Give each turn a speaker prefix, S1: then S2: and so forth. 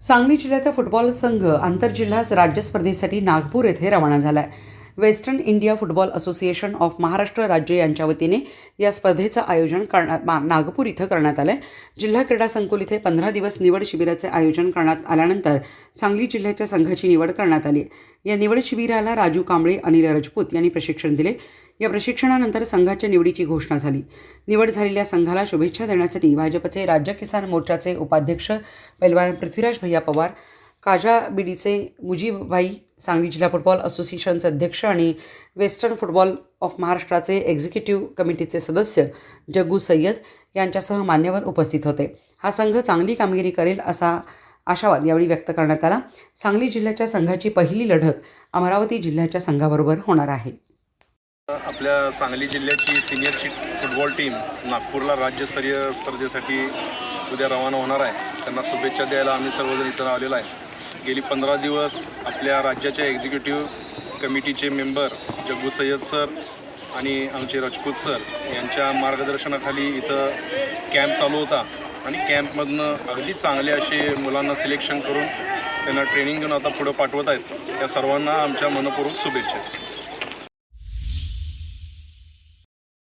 S1: सांगली जिल्ह्याचा फुटबॉल संघ आंतरजिल्हा राज्य स्पर्धेसाठी नागपूर येथे रवाना झाला आहे western India football association of Maharashtra राज्य यांच्या वतीने या स्पर्धेचं आयोजन करण्यात मा- नागपूर इथं करण्यात आलं आहे जिल्हा क्रीडा संकुल इथे पंधरा दिवस निवड शिबिराचे आयोजन करण्यात आल्यानंतर सांगली जिल्ह्याच्या संघाची निवड करण्यात आली. या निवड शिबिराला राजू कांबळे अनिल राजपूत यांनी प्रशिक्षण दिले. या प्रशिक्षणानंतर संघाच्या निवडीची घोषणा झाली. निवड झालेल्या संघाला शुभेच्छा देण्यासाठी भाजपचे राज्य किसान मोर्चाचे उपाध्यक्ष पैलवान पृथ्वीराज भैया पवार काजा बीडीचे मुजीबभाई सांगली जिल्हा फुटबॉल असोसिएशनचे अध्यक्ष आणि वेस्टर्न फुटबॉल ऑफ महाराष्ट्राचे एक्झिक्युटिव्ह कमिटीचे सदस्य जग्गू सय्यद यांच्यासह मान्यवर उपस्थित होते. हा संघ चांगली कामगिरी करेल असा आशावाद यावेळी व्यक्त करण्यात आला. सांगली जिल्ह्याच्या संघाची पहिली लढत अमरावती जिल्ह्याच्या संघाबरोबर होणार आहे.
S2: आपल्या सांगली जिल्ह्याची सिनियरची फुटबॉल टीम नागपूरला राज्यस्तरीय स्पर्धेसाठी उद्या रवाना होणार आहे. त्यांना शुभेच्छा द्यायला आम्ही सर्वजण इथं आलेलो आहे. गेली पंधरा दिवस आपल्या राज्याच्या एक्झिक्युटिव्ह कमिटीचे मेंबर जग्गू सय्यद सर आणि आमचे राजपूत सर यांच्या मार्गदर्शनाखाली इथं कॅम्प चालू होता. आणि कॅम्पमधनं अगदी चांगले असे मुलांना सिलेक्शन करून त्यांना ट्रेनिंग देऊन आता पुढं पाठवत आहेत. त्या सर्वांना आमच्या मनपूर्वक शुभेच्छा.